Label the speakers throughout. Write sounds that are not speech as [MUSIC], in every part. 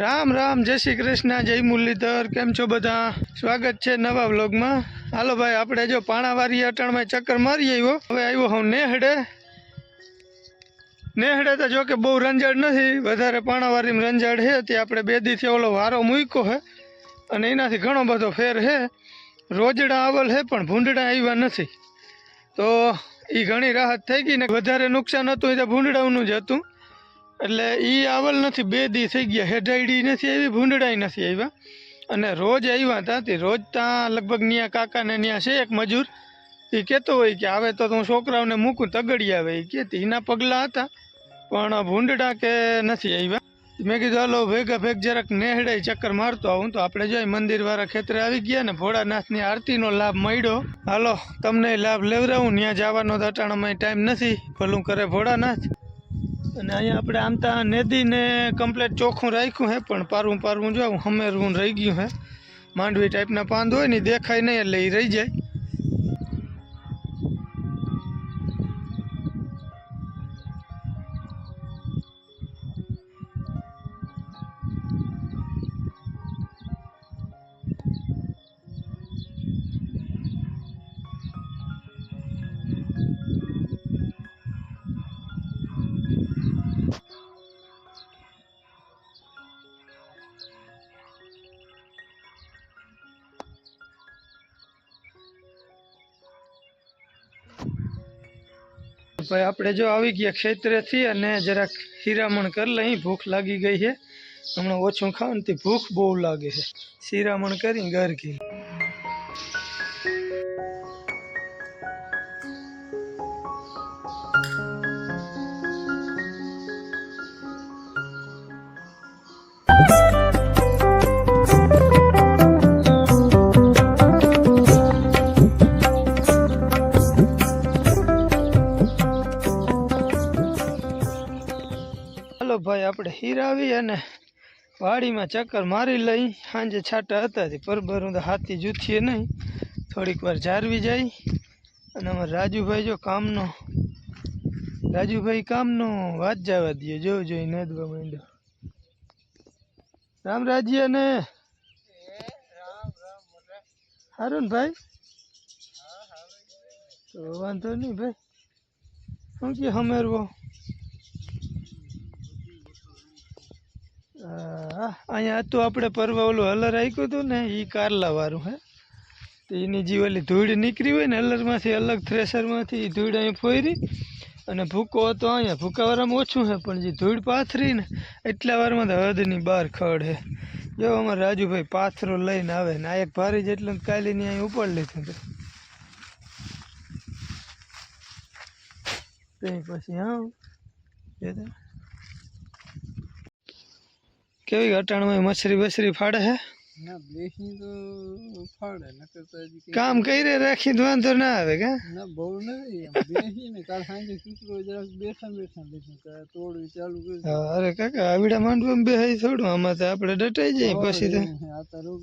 Speaker 1: રામ રામ, જય શ્રી કૃષ્ણ, જય મુરલીધર, કેમ છો બધા? સ્વાગત છે નવા વ્લોગમાં. હાલો ભાઈ, આપણે જો પાણાવારી અટાણમાં ચક્કર મારી આવ્યો. હવે આવ્યો હું નેહડે. નેહડે તો જો કે બહુ રંજાડ નથી, વધારે પાણાવારીમાં રંજાડ છે. તે આપણે બે દીથી ઓલો વારો મૂક્યો છે અને એનાથી ઘણો બધો ફેર છે. રોજડા આવેલ છે પણ ભૂંડડા આવ્યા નથી. તો એ ઘણી રાહત થઈ ગઈ ને વધારે નુકસાન હતું, એ તો ભૂંડડાઓનું જ હતું. એટલે એ આવલ નથી, બે દી થઈ ગયા. હેડાઈડી નથી આવી ભૂંડડાઈ નથી આવ્યા. અને રોજ આવ્યા હતા તે, રોજ ત્યાં લગભગ ન્યા કાકાને ન્યા છે એક મજૂર. એ કહેતો હોય કે આવે તો હું છોકરાઓને મૂકું, તગડી આવે. એ કે એના પગલાં હતા, પણ ભૂંડડા કે નથી આવ્યા. મેં કીધું, હાલો, ભેગા ભેગ જરાક નેહડાઈ ચક્કર મારતો આવું તો આપણે જોઈ મંદિરવાળા ખેતરે આવી ગયા ને ભોળાનાથની આરતીનો લાભ મળ્યો. હાલો, તમને લાભ લેવડાવું ત્યાં જવાનો અટાણામાં ટાઈમ નથી, ભલું કરે ભોળાનાથ. અને અહીંયા આપણે આમ તો નદીને કમ્પ્લેટ ચોખ્ખું રાખ્યું હે, પણ પારવું પારવું જો હમેરવું રહી ગયું હે. માંડવી ટાઈપના પાંદ હોય ને દેખાય નહીં એટલે એ રહી જાય. ભાઈ, આપણે જો આવી ગયા ખેતરેથી અને જરાક હીરામણ કરી લઈ ભૂખ લાગી ગઈ છે. હમણાં ઓછું ખાવ ને ભૂખ બહુ લાગે છે. શિરામણ કરી ઘર ગઈ. ભાઈ, આપણે હીરાવી અને વાડીમાં ચક્કર મારી લઈ. સાંજે છાટા હતા તે તો હાથી જૂથીએ નહીં. થોડીક વાર જારવી જાય. અને અમારે રાજુભાઈ જો કામનો, રાજુભાઈ કામનો વાત જવા દે જો જોઈ નદવા માંડ્યો. રામ રાજી ને. સારું ને ભાઈ? તો વાંધો નહીં ભાઈ. શું કે હમેરવો? અહીંયા હતું આપણે પરવા ઓલું હલર આપ્યું હતું ને એ કારલાવાળું હે? તો એની જે ઓલી ધૂળ નીકળી હોય ને, હલરમાંથી અલગ થ્રેસરમાંથી એ ધૂળ અહીં ફોરી અને ભૂકો હતો અહીંયા, ભૂકાવાળામાં ઓછું છે પણ જે ધૂળ પાથરી ને, એટલા વારમાં તો હદની બહાર ખડ હે. જો અમારે રાજુભાઈ પાથરો લઈને આવે ને, આ એક ભારી જેટલું કાલીની અહીં ઉપાડ લીધું હતું. પછી હા કેવી ઘટાણમાં મછરી બછરી ફાડે હે?
Speaker 2: ના બેસી તો ફાડે નકર તો હજી
Speaker 1: કામ કરી રાખી તો વાંધો ના આવે કે?
Speaker 2: ના બહુ નહીં એમ બેસી કાલ સાંજે કૂતરો જરાક બેઠા બેઠા કે તોડવી ચાલુ કરી
Speaker 1: અરે કાકા આવીડા માંડવામાં બેહાઈ થોડું આમાં તો આપણે ડટાઈ જાય પછી તો.
Speaker 2: આ તો રોગ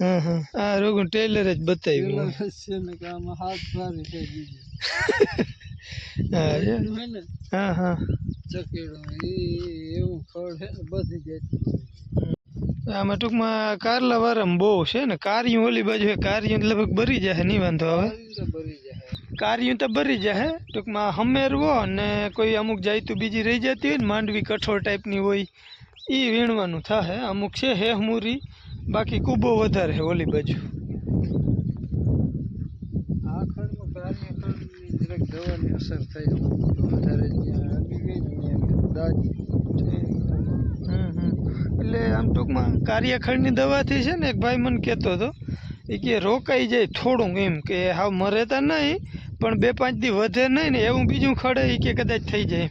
Speaker 1: હા હા આ રોગું ટેલર જ બતાવ્યું
Speaker 2: છે ને કે આમાં હાથ ભારે થઈ [LAUGHS]
Speaker 1: હા હા
Speaker 2: એવું છે બધી જાય
Speaker 1: આમાં ટૂંકમાં કારલા વારમ બહુ છે ને કારિયું ઓલી બાજુ કારિયું લગભગ ભરી જાય નહીં વાંધો
Speaker 2: જાય
Speaker 1: કારિયું તો ભરી જાય ટૂંકમાં હમેરવો અને કોઈ અમુક જાયતું બીજી રહી જતી હોય ને માંડવી કઠોળ ટાઈપની હોય એ વીણવાનું થાય અમુક છે હેહમુરી બાકી કૂબો વધારે ઓલી બાજુ
Speaker 2: આ ખડમાં કાર્ય ખડની જરાક દવાની અસર થઈ વધારે જ્યાં આવી ગઈ ને ત્યાં.
Speaker 1: એટલે આમ ટૂંકમાં કાર્યખંડની દવાથી છે ને એક ભાઈ મને કહેતો હતો એ કે રોકાઈ જાય થોડું એમ કે હાવ મરે તો નહીં પણ બે પાંચ દી વધે નહીં ને એવું બીજું ખડે એ કે કદાચ થઈ જાય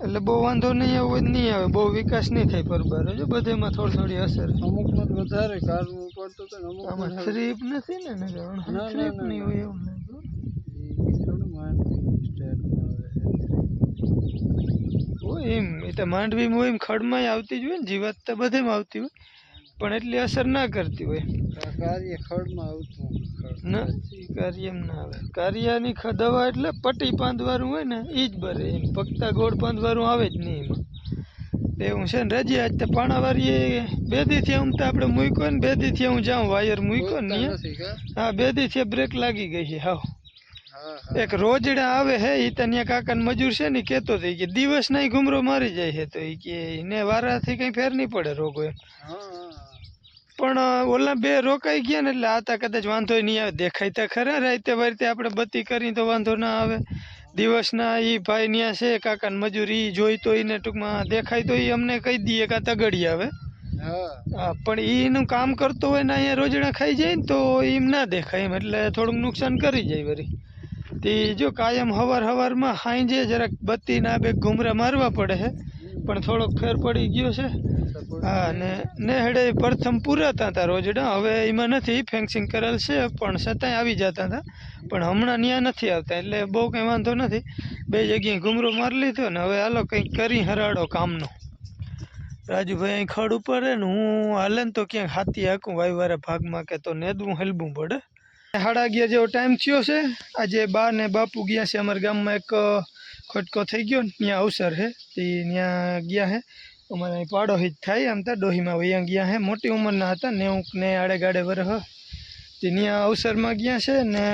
Speaker 1: એટલે બહુ વાંધો નહીં આવે જ નહીં આવે બહુ વિકાસ નહીં થાય પરબાર. જો બધેમાં થોડી થોડી અસર
Speaker 2: અમુકમાં વધારે કારણ પડતું હતું અમુક
Speaker 1: થ્રીપ નથી ને ને
Speaker 2: ના, ના,
Speaker 1: નહીં હોય એવું લાગ્યું
Speaker 2: થોડું માંડવી સ્ટાઇલમાં આવે
Speaker 1: હોય એમ. એ તો માંડવી એમ ખડમાંય આવતી જ હોય ને જીવાત તો બધેમાં આવતી હોય. પણ એટલી અસર ના કરતી હોય.
Speaker 2: કાર્ય ખડમાં આવતું
Speaker 1: ના કાર્ય એમ ના આવે. કાર્યની દવા એટલે પટ્ટી પાંદવાળું હોય ને એ જ બરે એમ. પકતા ગોળ પાંદવાળું આવે જ નહીં એમાં. એવું છે ને રજી આજ તો પાણાવાળી બે દીથી આમ તો આપણે મૂક્યો ને બે દીથી હું જાઉં વાયર મૂક્યો ને હા બે દીથી બ્રેક લાગી ગઈ છે
Speaker 2: હા
Speaker 1: એક રોજડા આવે હે ઈ તને કાકાને મજૂર છે ને કેતો હતો ઈ કે દિવસ ના ઘુમરો મારી જાય છે તો ઈ કે ને વારાથી કઈ ફેર નહીં પડે રોગો એમ. પણ ઓલા બે રોકાઈ ગયા ને એટલે આ તા કદાચ વાંધો નહીં આવે. દેખાય તો ખરા રાતે વારતે આપણે બત્તી કરી તો વાંધો ના આવે. દિવસના ઈ ભાઈ ન્યા છે કાકાને મજૂરી ઈ જોઈ તો એને ટૂંકમાં દેખાય તો એ અમને કહી દઈએ કે તગડી આવે.
Speaker 2: હા.
Speaker 1: પણ એનું કામ કરતો હોય ને અહીંયા રોજડા ખાઈ જાય ને તો એમ ના દેખાય એમ એટલે થોડુંક નુકસાન કરી જાય વળી તે જો કાયમ હવાર હવારમાં સાંજે જરાક બત્તી ના બે ઘુમરા મારવા પડે છે પણ થોડોક ફેર પડી ગયો છે. હા, ને નેહડે પ્રથમ પૂરાતા હતા રોજડા. હવે એમાં નથી ફેન્સિંગ કરેલ છે, પણ છતાંય આવી જતા હતા પણ હમણાં ત્યાં નથી આવતા, એટલે બહુ કંઈ વાંધો નથી. બે જગ્યાએ ઘૂમરો મારી લીધો ને હવે હાલો કંઈક કરી હરાડો કામનો. રાજુભાઈ અહીં ખડ ઉપર ને હું હાલે ને તો ક્યાંક હાથી હાકું, વાયવારા ભાગમાં કે તો નેદવું, હેલવું પડે. સાડા અગિયાર જેવો ટાઈમ થયો છે. આજે બા ને બાપુ ગયા છે. અમારા ગામમાં એક ખોટકો થઈ ગયો ને, ત્યાં અવસર છે. તે ત્યાં ગયા છે. અમારે અહીં પાડોહી જ થાય આમ તો, ડોહીમાં વૈયા ગયા છે. મોટી ઉંમરના હતા નેવું ને આડે ગાડે વરહ તે ત્યાં અવસરમાં ગયા છે ને,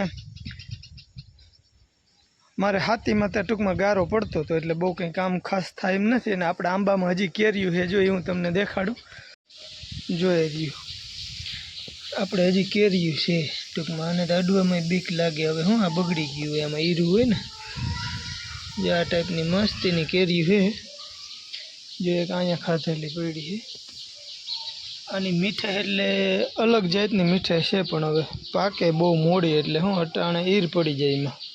Speaker 1: મારે હાથીમાં તો ટૂંકમાં ગારો પડતો હતો, એટલે બહુ કંઈ કામ ખાસ થાય એમ નથી. અને આપણે આંબામાં હજી કેર્યું છે. જો એ હું તમને દેખાડું. જોઈ રહ્યું. આપણે હજી કેર્યું છે. ટૂંકમાં આને તો અડવામાં બીક લાગે. હવે હું આ બગડી ગયું હોય એમાં ઈરું હોય ને. જે આ ટાઈપની મસ્તીની કેરી છે. જો એક અહીંયા ખાધેલી પડી છે. આની મીઠાઈ એટલે અલગ જાતની મીઠાઈ છે પણ હવે પાકે બહુ મોડી એટલે હું અટાણે ઈર પડી જાય એમાં.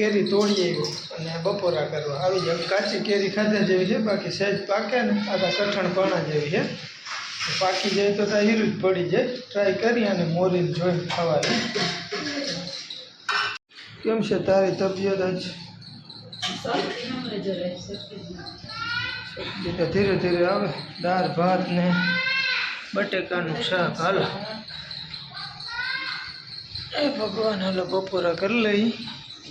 Speaker 1: કેરી તોડી આવ્યો અને બપોરા કરવા. આવી જાય કાચી કેરી ખાધા જેવી છે, બાકી સહેજ પાકે ને આખા કઠણ પાણા જેવી છે. પાકી જાય તો ત્યાં હીરું જ પડી જાય. ટ્રાય કરી અને મોરીને જોઈને ખાવાની કેમ છે તારી તબિયત જ ધીરે ધીરે આવે. દાળ, ભાત ને બટેકાનું શાક, હાલો. એ ભગવાન, હાલો બપોરા કરી લઈ.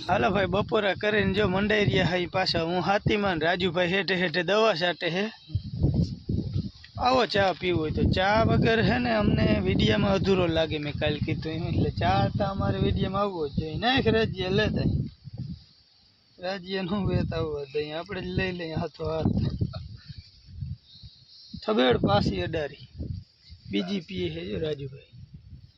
Speaker 1: હાલો ભાઈ, બપોરા કરીને જો મંડાઈ રહ્યા હાઈ પાછા. હું હાથીમાં રાજુભાઈ હેઠે હેઠે દવા સાટે હે. આવો ચા પીવો હોય તો ચા વગર હે ને અમને વિડીયામાં અધૂરો લાગે, મેં કાલ કીધું એમ. એટલે ચા તો અમારે વિડીયામાં આવવો જ જોઈએ. નાખ રાજ્ય લેતા રાજ્યનું વેતા આવવા દઈએ આપણે લઈ લઈએ હાથો હાથ. થબેડ પાસી અડારી. બીજી પીએ હે રાજુભાઈ.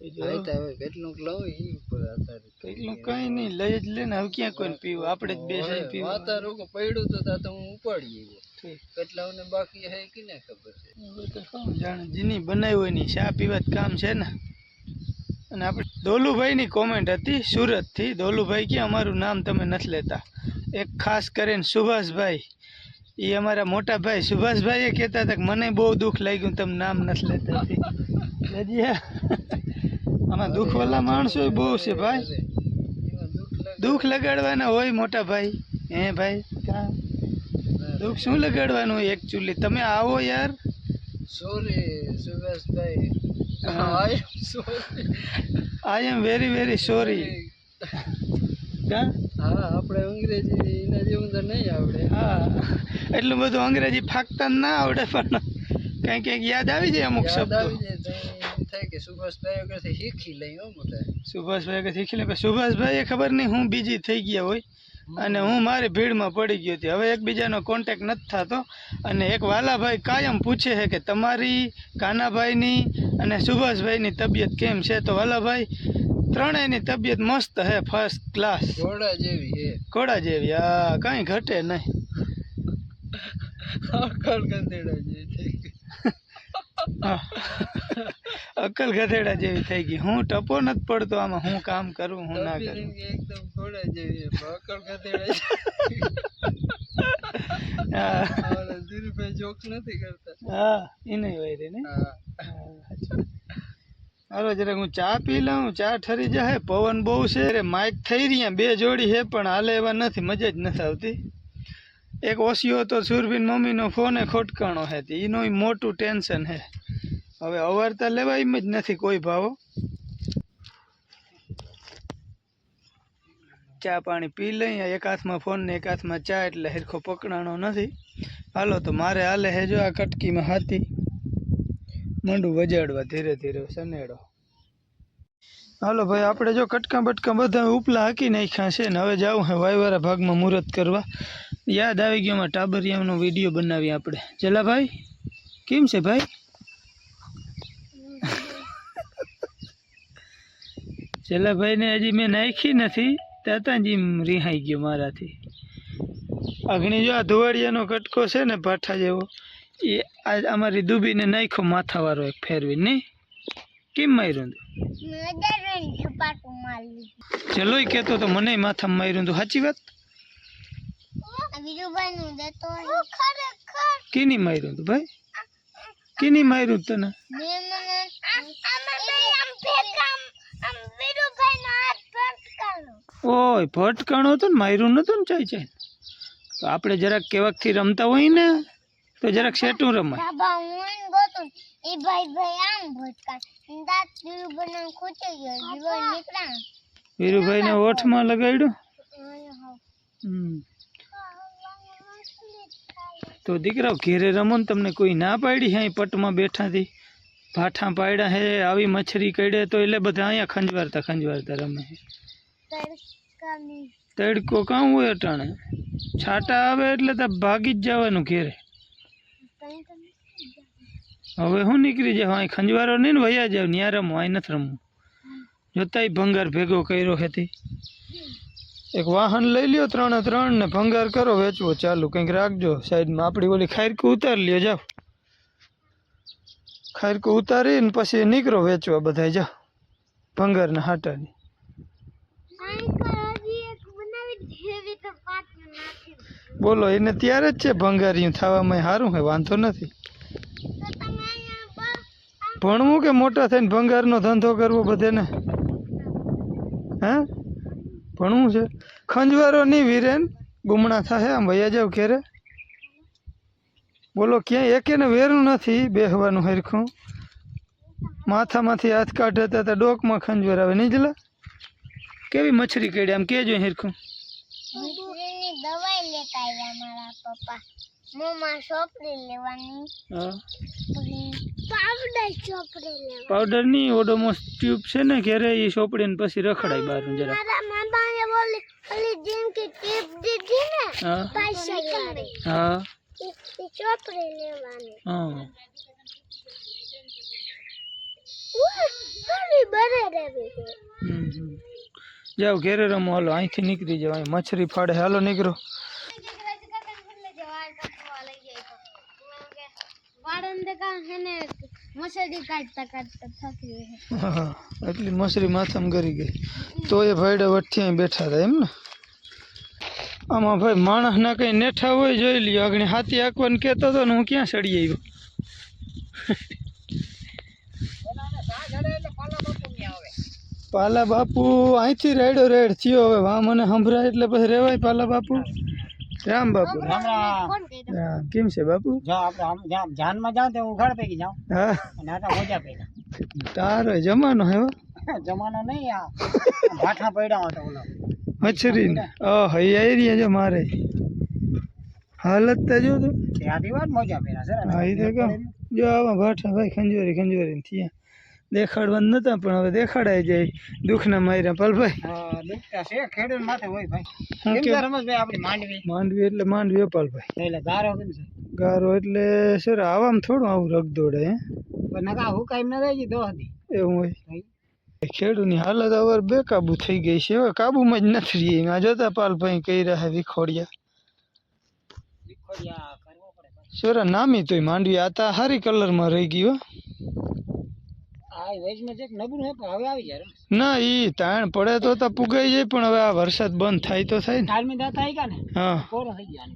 Speaker 2: કેટલું લઉં ઈ ઉપર આધારિત
Speaker 1: એટલું કઈ નહીં લઈ જ લે ને હવે ક્યાં કોઈને પીવું? આપણે જ બે જઈ પીવું.
Speaker 2: વાતા રોકો પડ્યું તો તા તો હું ઉપાડી ગયો
Speaker 1: ઠીક.
Speaker 2: કેટલાઓને બાકી હે કિને ખબર છે?
Speaker 1: હવે તો કોણ જાણે જેની બનાવી ની પીવા કામ છે ને. અને આપણે દોલુભાઈની કોમેન્ટ હતી સુરતથી. દોલુભાઈ કે અમારું નામ તમે નથી લેતા. એક ખાસ કરીને સુભાષભાઈ. એ અમારા મોટા ભાઈ. સુભાષભાઈ એ કહેતા હતા કે મને બહુ દુઃખ લાગ્યું તમે નામ નથી લેતા. [LAUGHS] રજિયા આમાં દુઃખવાળા માણસો બહુ છે ભાઈ.
Speaker 2: દુઃખ
Speaker 1: લગાડવાના હોય મોટા ભાઈ. હે ભાઈ? કાં? દુઃખ શું લગાડવાનું હોય એકચ્યુઅલી તમે આવો યાર.
Speaker 2: Sorry Subhashbhai.
Speaker 1: I am very very sorry કા?
Speaker 2: હા આપણે અંગ્રેજી એના જેવું તો નહીં આવડે.
Speaker 1: હા. એટલું બધું અંગ્રેજી ફાકતા ના આવડે પણ. કંઈક કંઈક યાદ આવી જાય અમુક શબ્દ.
Speaker 2: એમ થાય કે સુભાષભાઈ આગળથી શીખી લઈ હો મોટા.
Speaker 1: સુભાષભાઈ કે શીખી લે પણ સુભાષભાઈ ખબર નહીં હું બીજી થઈ ગયા હોય અને હું મારી ભીડમાં પડી ગયો હતી હવે એકબીજાનો કોન્ટેક નથી થતો અને એક વાલાભાઈ કાયમ પૂછે છે કે તમારી કાનાભાઈની અને સુભાષભાઈની તબિયત કેમ છે? તો વાલાભાઈ ત્રણેયની તબિયત મસ્ત હે ફર્સ્ટ ક્લાસ
Speaker 2: ઘોડા જેવી હે.
Speaker 1: ઘોડા જેવી હા કાંઈ ઘટે નહીં. [LAUGHS] અક્કલ ગધેડા જેવી થઈ ગઈ. હું ટપો નથી પડતો આમાં. હું કામ કરું હું ના કરું.
Speaker 2: એકદમ ઘોડા જેવી ભકડ ગધેડા [LAUGHS] ધીરુભાઈ જોક નથી કરતા.
Speaker 1: હા એને હોય રે ને?
Speaker 2: હા.
Speaker 1: હાલો જરાક હું ચા પી લઉં. ચા ઠરી જાય પવન બહુ છે. રે માઇક થઈ રહ્યા. બે જોડી છે પણ હાલે એવા નથી. મજા જ નથી આવતી. એક ઓસિયો તો સુરભીન મમ્મીનો ફોન એ ખોટકાણો હે એનો મોટું ટેન્શન હે. હવે અવારતા લેવા એમ જ નથી કોઈ ભાવો. ચા પાણી પી લઈ એક હાથમાં ફોન ને એક હાથમાં ચા એટલે હેરખો પકડાણો નથી. હાલો તો મારે હાલે હે જો આ કટકીમાં હાથી. મંડું વજાડવા ધીરે ધીરે સનેડો હાલો ભાઈ, આપણે જો કટકા બટકા બધા ઉપલા હાકી નાખ્યા છે ને હવે જાવું હે વાયવારા ભાગમાં મુહૂર્ત કરવા. યાદ આવી ગયો માં ટાબરિયાનો વીડિયો બનાવી આપણે. જલાભાઈ કેમ છે ભાઈ? જલાભાઈને હજી મેં નાખી નથી ત્યાં જ રિહાઈ ગયો મારાથી. અગ્નિ જો આ ધુવાડિયાનો કટકો છે ને પાઠા જેવો એ આ અમારી દુબીને નાખ્યો માથાવાળો એક ફેરવી નહીં? કેમ માર્યું તું? ચલો કહેતો તો મને માથામાં માર્યું તું. સાચી વાત? કેની માર્યું તું ભાઈ? કેની માર્યું તને? ઓય ભટકાણો હતો ને માર્યું નતું ને ચાઈ ચાઈ તો આપણે જરાક કેવાકથી રમતા હોય ને તો જરાક સેટું રમાય. વીરુભાઈને ઓઠમાં લગાડ્યું? હમ. તો દીકરાઓ ઘેરે રમો ને તમને કોઈ ના પાડી અહીં પટમાં બેઠાથી? ભાઠા પાડ્યા હે, આવી મચ્છરી કડે તો એટલે બધા અહીંયા ખંજવારતા ખંજવારતા રમે તડકો કાં હોય અટાણે? છાટા આવે એટલે તો ભાગી જ જવાનું ઘેરે. હવે હું નીકળી જાવ અહીં ખંજવારો નહીં ને વયા જાવ ન્યા રમો, અહીં નથી રમવું જોતા ભંગાર ભેગો કર્યો હતી એક વાહન લઈ લ્યો ત્રણે ત્રણ ને ભંગાર કરો, વેચવો ચાલુ. કંઈક રાખજો. સાઈડમાં આપણી ઓલી ખાયરકું ઉતારી લ્યો, જાઓ. ખાયરકું ઉતારીને પછી નીકળો, વેચવા બધા જાઓ. ભંગારના હાટાની. બોલો, એને ત્યારે જ છે ભંગારિયું? થવામાં સારું હે, વાંધો નથી. ભણવું કે મોટા થઈને ભંગારનો ધંધો કરવો બધાને? હે? ભણવું છે. ખંજવારો નહીં વીરેન ગુમણા થાય આમ ભૈયા જાવ ઘેરે. બોલો ક્યાંય એકેને વેરું નથી બેહવાનું હરખું. માથામાંથી હાથ કાઢે તો તો ડોકમાં ખંજવાર આવે. નહીં જલા કેવી મચ્છરી કેડી આમ કેજો હરખું.
Speaker 3: દવાઈ લેતા આવ્યા મારા પપ્પા. મોમાં ચોપડી લેવાની.
Speaker 1: હા.
Speaker 3: પાવડર ચોપડી
Speaker 1: ની ઓડોમોસ ટ્યુબ છે ને ઘેરે એ સોપડીને પછી રખડાય બહાર જરા.
Speaker 3: ને
Speaker 1: હા. હા.
Speaker 3: ચોપડી.
Speaker 1: જાઓ ઘેરે રમો. હાલો અહીંથી નીકળી જાવ મચ્છરી ફાડે. હાલો નીકળો.
Speaker 3: વાળંદે કા હેને
Speaker 1: એટલી મસરી માથામાં ગરી ગઈ. તો એ ભાઈડા અહીં બેઠા હતા એમ ને? આમાં ભાઈ માણસના કંઈ નેઠા હોય જોઈ લ્યો. આગળ હાથી આંકવાનું કહેતો હતો ને હું ક્યાં સડી આવ્યો? પાલા બાપુ, અહીંથી રેડો રેડ થયો. હવે વા મને સંભળાય એટલે પછી રેવાય પાલા બાપુ. રામ બાપુ. કેમ છે બાપુ?
Speaker 2: જો આપણે આમ જામ જાનમાં જાઉં તો ઉઘાડ પૈકી જાઉં
Speaker 1: હા.
Speaker 2: અને આટા મોજા પૈકા
Speaker 1: તારો જમાનો હે
Speaker 2: જમાનો નહીં આ. ભાઠા પડ્યા હતા ઓલા.
Speaker 1: મચ્છરી ને. ઓહ એરિયા જો મારે. હાલત તો જો તું.
Speaker 2: ત્યાંથી વાત મોજા પહેર્યા સર
Speaker 1: હા એ તો કહું. જો આવા ભાઠા ભાઈ ખંજવારી ખંજવારી થયા. દેખાડવાનું નતા પણ હવે દેખાડાય જાય. દુઃખના માર્યા પલભાઈ
Speaker 2: માંડવી?
Speaker 1: એટલે માંડવી
Speaker 2: પાલભાઈ ગારો
Speaker 1: એટલે સર આવામ થોડું આવું રગ દોડે હે.
Speaker 2: પણ નકા હુકાઈ ન રહી દો
Speaker 1: એવું હોય. ખેડૂતની હાલત હવે બેકાબુ થઈ ગઈ છે. હવે કાબુમાં જ નથી રહી. આ જોતા પાલભાઈ કહી રહ્યા વિખોડિયા. સોરા નામી તોય માંડવી આ તા હારી કલરમાં રહી ગઈ ના ઈ તાણ પડે તો તો પુગાઈ જાય પણ હવે આ વરસાદ બંધ થાય તો થાય ને. હા.
Speaker 2: થઈ ગયા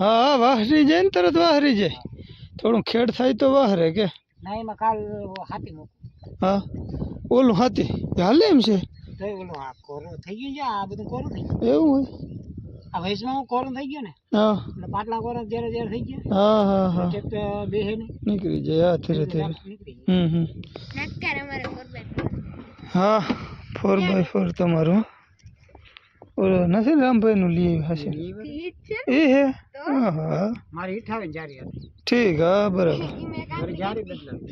Speaker 1: હા વાહરી જાય ને તરત વાહરી જાય. થોડું ખેડ થાય તો વાહરે કે. હા. ઓલું હાથી. હાલે એમ છે?
Speaker 2: ઓલું આ કોરો થઈ ગયું છે આ બધું કોરું થઈ ગયું.
Speaker 1: એવું હોય.
Speaker 2: આ વેજમાં હું કોરો થઈ ગયો ને એટલે પાટલા કોરો જ્યારે જ્યારે થઈ ગયા.
Speaker 1: હા હા હા.
Speaker 2: બે
Speaker 1: નીકળી જાય હા ધીરે ધીરે. હમ હમ. હા ફોર બાય ફોર તમારું. હો. ઓલો નથી ને રામભાઈનું લઈ હશે?
Speaker 3: ઠીક
Speaker 1: એ હે? હા હા
Speaker 2: મારી ઈઠ જારી હતી
Speaker 1: ઠીક હા બરાબર.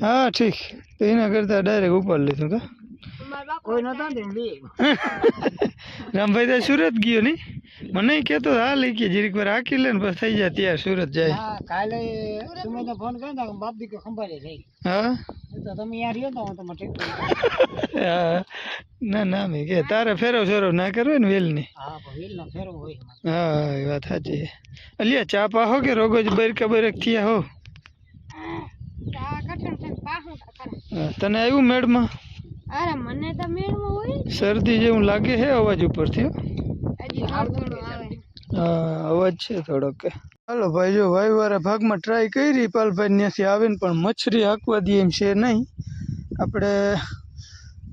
Speaker 1: હા ઠીક. તો એના કરતાં ડાયરેક્ટ ઉપાડ લીધું કા
Speaker 2: કોઈ નતા ને [LAUGHS]
Speaker 1: રામભાઈ તો સુરત ગયો નહીં મને કહેતો હા લઈ કે જીરીક વાર આકી લે ને બસ થઈ જાય ત્યાં સુરત જાય.
Speaker 2: હા કાલે સુમેશને ફોન કર્યો ને બાપ દીકરો ખંભાળે થઈ
Speaker 1: હા?
Speaker 2: તો તમે યાર રહ્યો તો હું તમારે ઠીક
Speaker 1: હા. ના ના મેં કે તારે ફેરવ ફેરો ના કરવે ને વેલની.
Speaker 2: હા પણ ના હોય
Speaker 1: હા એ વાત સાચી છે. ચા પા હો કે રોગો જ બરકા બરક થયા હો?
Speaker 3: પાહું કા
Speaker 1: તને આવ્યું મેળમાં?
Speaker 3: અરે મને તો મેળમાં હોય
Speaker 1: શરદી જેવું લાગે છે અવાજ ઉપરથી અવાજ છે થોડોક કે. હાલો ભાઈ જો વાયવાળા ભાગમાં ટ્રાય કરી પાલભાઈ ત્યાંથી આવીને પણ મચ્છરી હાંકવા દઈએ એમ છે નહીં. આપણે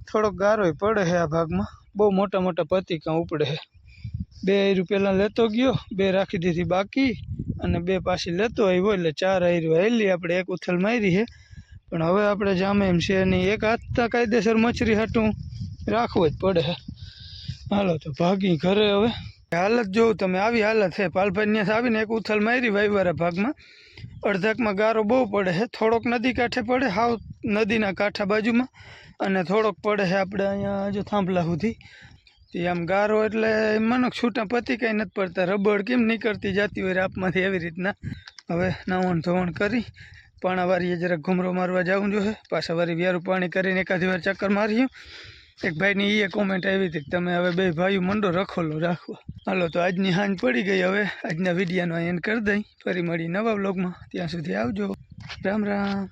Speaker 1: થોડોક ગારોય પડે છે આ ભાગમાં. બહુ મોટા મોટા પતિકા ઉપડે છે બે આયરું પહેલાં લેતો ગયો બે રાખી દીધી બાકી અને બે પાછી લેતો આવ્યો એટલે ચાર આયરું હેલી આપણે એક ઉથલ મારી છે પણ હવે આપણે જામે એમ છે નહીં. એક હાથતા કાયદેસર મચ્છરી હાટું રાખવું જ પડે છે હાલો, તો ભાગી ઘરે હવે. હાલત જોઉં, તમે આવી હાલત છે. પાલભાઈ ત્યાં આવીને એક ઉથલ મારી વાયવાળા ભાગમાં. અડધાકમાં ગારો બહુ પડે છે. થોડોક નદી કાંઠે પડે, હાવ નદીના કાંઠા બાજુમાં. અને થોડોક પડે છે આપણે અહીંયા જો થાંભલા સુધી. તે આમ ગારો એટલે મને છૂટા પતી કાંઈ નથી પડતા. રબડ કેમ નીકળતી જતી હોય આપમાંથી એવી રીતના. હવે નાવણ ધોવણ કરી પાણાવારીએ જરાક ઘૂમરો મારવા જવું જોઈએ પાછા વારી વ્યારું પાણી કરીને એકાદી વાર ચક્કર માર્યું એક ભાઈની એ કોમેન્ટ આવી હતી કે તમે હવે બે ભાઈઓ મંડો રખોલો રાખો. હાલો, તો આજની હાંજ પડી ગઈ હવે. આજના વિડીયાનો એન્ડ કરી દઈ. ફરી મળી નવા બ્લોગમાં ત્યાં સુધી આવજો. રામ રામ.